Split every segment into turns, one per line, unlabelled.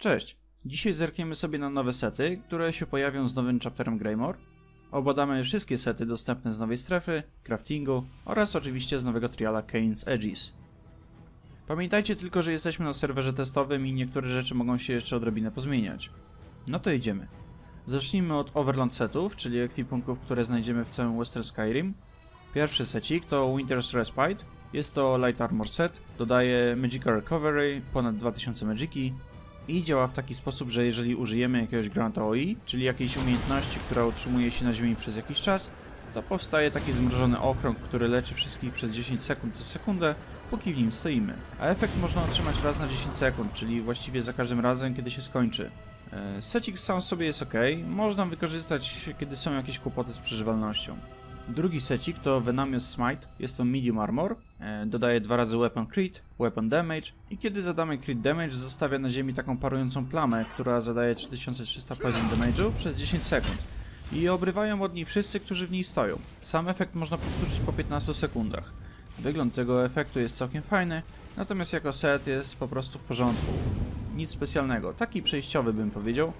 Cześć! Dzisiaj zerkniemy sobie na nowe sety, które się pojawią z nowym chapterem Greymore. Obadamy wszystkie sety dostępne z nowej strefy, craftingu oraz oczywiście z nowego triala Kane's Edges. Pamiętajcie tylko, że jesteśmy na serwerze testowym i niektóre rzeczy mogą się jeszcze odrobinę pozmieniać. No to idziemy. Zacznijmy od Overland setów, czyli ekwipunków, które znajdziemy w całym Western Skyrim. Pierwszy secik to Winter's Respite. Jest to Light Armor set, dodaje Magical Recovery, ponad 2000 magiki i działa w taki sposób, że jeżeli użyjemy jakiegoś Granta OI, czyli jakiejś umiejętności, która utrzymuje się na ziemi przez jakiś czas, to powstaje taki zmrożony okrąg, który leczy wszystkich przez 10 sekund co sekundę, póki w nim stoimy. A efekt można otrzymać raz na 10 sekund, czyli właściwie za każdym razem, kiedy się skończy. E, Secik sam sobie jest ok, można wykorzystać, kiedy są jakieś kłopoty z przeżywalnością. Drugi secik to Venomous Smite, jest to medium armor, e, dodaje dwa razy weapon crit, weapon damage i kiedy zadamy crit damage zostawia na ziemi taką parującą plamę, która zadaje 3300 poison damage'u przez 10 sekund. I obrywają od niej wszyscy, którzy w niej stoją. Sam efekt można powtórzyć po 15 sekundach. Wygląd tego efektu jest całkiem fajny, natomiast jako set jest po prostu w porządku. Nic specjalnego, taki przejściowy bym powiedział.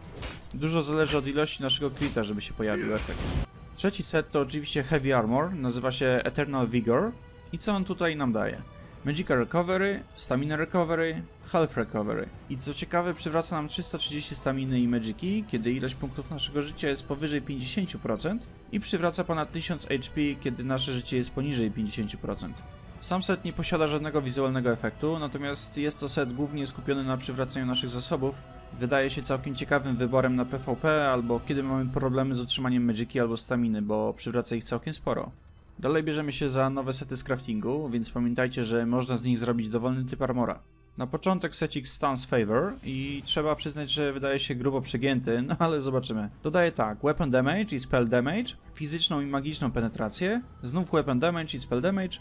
Dużo zależy od ilości naszego crita, żeby się pojawił efekt. Trzeci set to oczywiście Heavy Armor, nazywa się Eternal Vigor. I co on tutaj nam daje? Magical Recovery, Stamina Recovery, Health Recovery. I co ciekawe, przywraca nam 330 staminy i magiki, kiedy ilość punktów naszego życia jest powyżej 50% i przywraca ponad 1000 HP, kiedy nasze życie jest poniżej 50%. Sam set nie posiada żadnego wizualnego efektu, natomiast jest to set głównie skupiony na przywracaniu naszych zasobów. Wydaje się całkiem ciekawym wyborem na PvP albo kiedy mamy problemy z utrzymaniem magiki albo staminy, bo przywraca ich całkiem sporo. Dalej bierzemy się za nowe sety z craftingu, więc pamiętajcie, że można z nich zrobić dowolny typ armora. Na początek secik Stance Favor i trzeba przyznać, że wydaje się grubo przegięty, no ale zobaczymy. Dodaje tak, Weapon Damage i Spell Damage, fizyczną i magiczną penetrację, znów Weapon Damage i Spell Damage,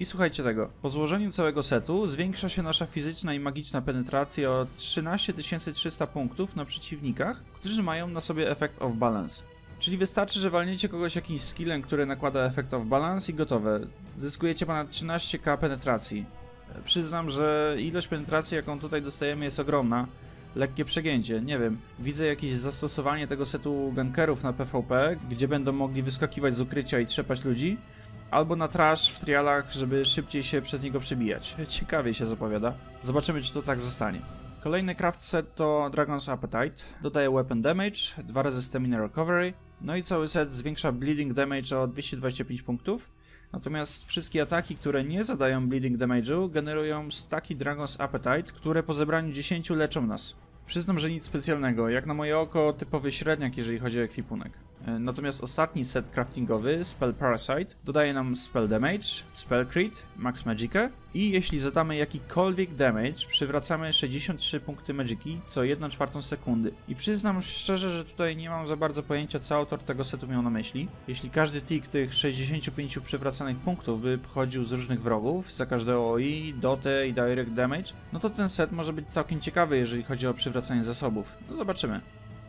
i słuchajcie tego, po złożeniu całego setu zwiększa się nasza fizyczna i magiczna penetracja o 13 300 punktów na przeciwnikach, którzy mają na sobie efekt of balance. Czyli wystarczy, że walniecie kogoś jakimś skillem, który nakłada efekt of balance i gotowe. Zyskujecie ponad 13k penetracji. Przyznam, że ilość penetracji, jaką tutaj dostajemy jest ogromna. Lekkie przegięcie, nie wiem. Widzę jakieś zastosowanie tego setu gankerów na PvP, gdzie będą mogli wyskakiwać z ukrycia i trzepać ludzi. Albo na trash w trialach, żeby szybciej się przez niego przebijać. Ciekawie się zapowiada. Zobaczymy, czy to tak zostanie. Kolejny craft set to Dragon's Appetite. Dodaje weapon damage, dwa razy stamina recovery. No i cały set zwiększa bleeding damage o 225 punktów. Natomiast wszystkie ataki, które nie zadają bleeding damage'u, generują staki Dragon's Appetite, które po zebraniu 10 leczą nas. Przyznam, że nic specjalnego, jak na moje oko typowy średniak, jeżeli chodzi o ekwipunek. E, Natomiast ostatni set craftingowy, Spell Parasite, dodaje nam Spell Damage, Spell Crit, Max Magicę i jeśli zadamy jakikolwiek damage, przywracamy 63 punkty magiki co 1 czwartą sekundy. I przyznam szczerze, że tutaj nie mam za bardzo pojęcia, co autor tego setu miał na myśli. Jeśli każdy tick tych 65 przywracanych punktów by pochodził z różnych wrogów, za każde OI, dotę i direct damage, no to ten set może być całkiem ciekawy, jeżeli chodzi o przywracanie zasobów. No zobaczymy.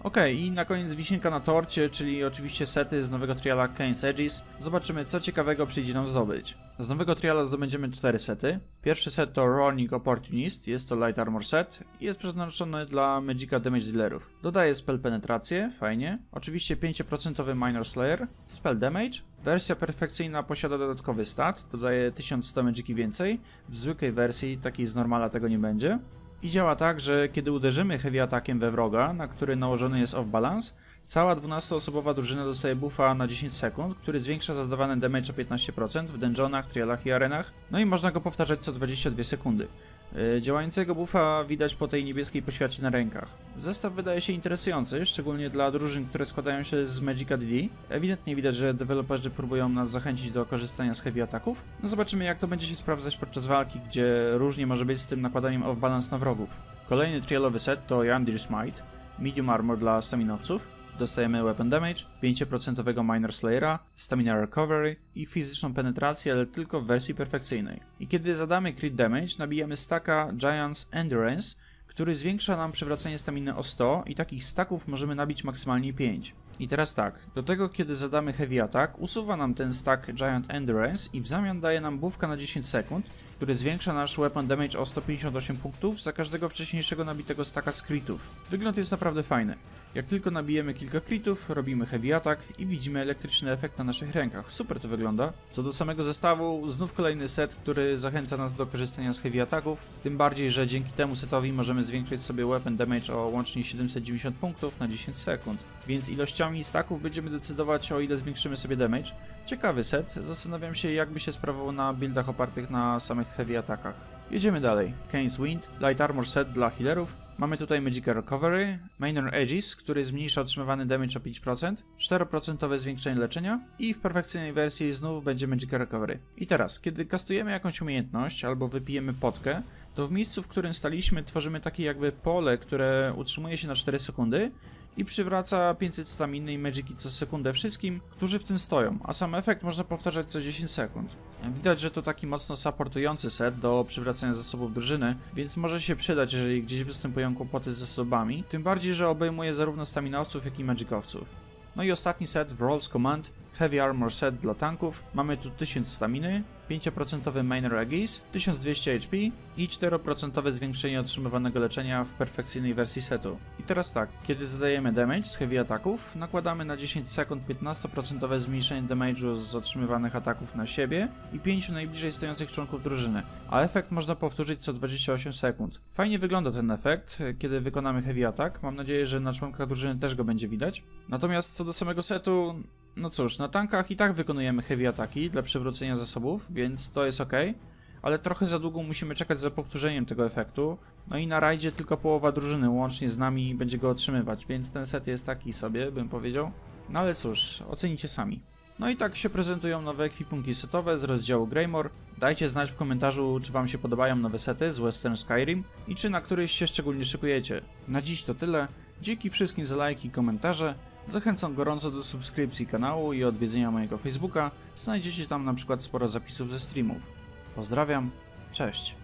Okej, i na koniec wisienka na torcie, czyli oczywiście sety z nowego triala Kane's Edges. Zobaczymy, co ciekawego przyjdzie nam zdobyć. Z nowego triala zdobędziemy cztery sety. Pierwszy set to Running Opportunist, jest to Light Armor set i jest przeznaczony dla Magica Damage Dealerów. Dodaje spell penetrację, fajnie. Oczywiście 5% Minor Slayer, spell damage. Wersja perfekcyjna posiada dodatkowy stat, dodaje 1100 magiki więcej. W zwykłej wersji, takiej z normala, tego nie będzie. I działa tak, że kiedy uderzymy heavy atakiem we wroga, na który nałożony jest off balance, cała 12-osobowa drużyna dostaje buffa na 10 sekund, który zwiększa zadawany damage o 15% w dungeonach, trialach i arenach, no i można go powtarzać co 22 sekundy. Yy, Działającego buffa widać po tej niebieskiej poświacie na rękach. Zestaw wydaje się interesujący, szczególnie dla drużyn, które składają się z Magica DD. Ewidentnie widać, że deweloperzy próbują nas zachęcić do korzystania z heavy ataków. No zobaczymy jak to będzie się sprawdzać podczas walki, gdzie różnie może być z tym nakładaniem off balance na wrogów. Kolejny trialowy set to Yandir Smite, medium armor dla staminowców. Dostajemy weapon damage, 5% minor slayera, stamina recovery i fizyczną penetrację, ale tylko w wersji perfekcyjnej. I kiedy zadamy crit damage, nabijamy staka Giants Endurance, który zwiększa nam przywracanie staminy o 100 i takich staków możemy nabić maksymalnie 5. I teraz tak, do tego kiedy zadamy Heavy Attack, usuwa nam ten stack Giant Endurance i w zamian daje nam buffka na 10 sekund, który zwiększa nasz weapon damage o 158 punktów za każdego wcześniejszego nabitego staka z critów. Wygląd jest naprawdę fajny. Jak tylko nabijemy kilka critów, robimy heavy attack i widzimy elektryczny efekt na naszych rękach. Super to wygląda. Co do samego zestawu, znów kolejny set, który zachęca nas do korzystania z heavy attacków. Tym bardziej, że dzięki temu setowi możemy zwiększyć sobie weapon damage o łącznie 790 punktów na 10 sekund. Więc ilościami staków będziemy decydować o ile zwiększymy sobie damage. Ciekawy set, zastanawiam się jak by się sprawował na buildach opartych na samych heavy attackach. Jedziemy dalej. Kane's Wind, Light Armor Set dla healerów. Mamy tutaj Magical Recovery, Minor Edges, który zmniejsza otrzymywany damage o 5%, 4% zwiększenie leczenia i w perfekcyjnej wersji znów będzie Magical Recovery. I teraz, kiedy kastujemy jakąś umiejętność albo wypijemy potkę, to w miejscu, w którym staliśmy, tworzymy takie jakby pole, które utrzymuje się na 4 sekundy i przywraca 500 staminy i magiki co sekundę wszystkim, którzy w tym stoją, a sam efekt można powtarzać co 10 sekund. Widać, że to taki mocno supportujący set do przywracania zasobów drużyny, więc może się przydać, jeżeli gdzieś występują kłopoty z zasobami, tym bardziej, że obejmuje zarówno staminowców, jak i magikowców. No i ostatni set Rolls Command, Heavy Armor Set dla tanków. Mamy tu 1000 staminy, 5% Minor Aegis, 1200 HP i 4% zwiększenie otrzymywanego leczenia w perfekcyjnej wersji setu. I teraz tak, kiedy zadajemy damage z heavy ataków, nakładamy na 10 sekund 15% zmniejszenie damage'u z otrzymywanych ataków na siebie i 5 najbliżej stojących członków drużyny, a efekt można powtórzyć co 28 sekund. Fajnie wygląda ten efekt, kiedy wykonamy heavy attack, mam nadzieję, że na członkach drużyny też go będzie widać. Natomiast co do samego setu, no cóż, na tankach i tak wykonujemy heavy ataki dla przywrócenia zasobów, więc to jest ok, ale trochę za długo musimy czekać za powtórzeniem tego efektu. No i na rajdzie tylko połowa drużyny łącznie z nami będzie go otrzymywać, więc ten set jest taki sobie, bym powiedział. No ale cóż, ocenicie sami. No i tak się prezentują nowe ekwipunki setowe z rozdziału Greymore. Dajcie znać w komentarzu, czy wam się podobają nowe sety z Western Skyrim i czy na któryś się szczególnie szykujecie. Na dziś to tyle. Dzięki wszystkim za lajki i komentarze. Zachęcam gorąco do subskrypcji kanału i odwiedzenia mojego Facebooka. Znajdziecie tam na przykład sporo zapisów ze streamów. Pozdrawiam, cześć.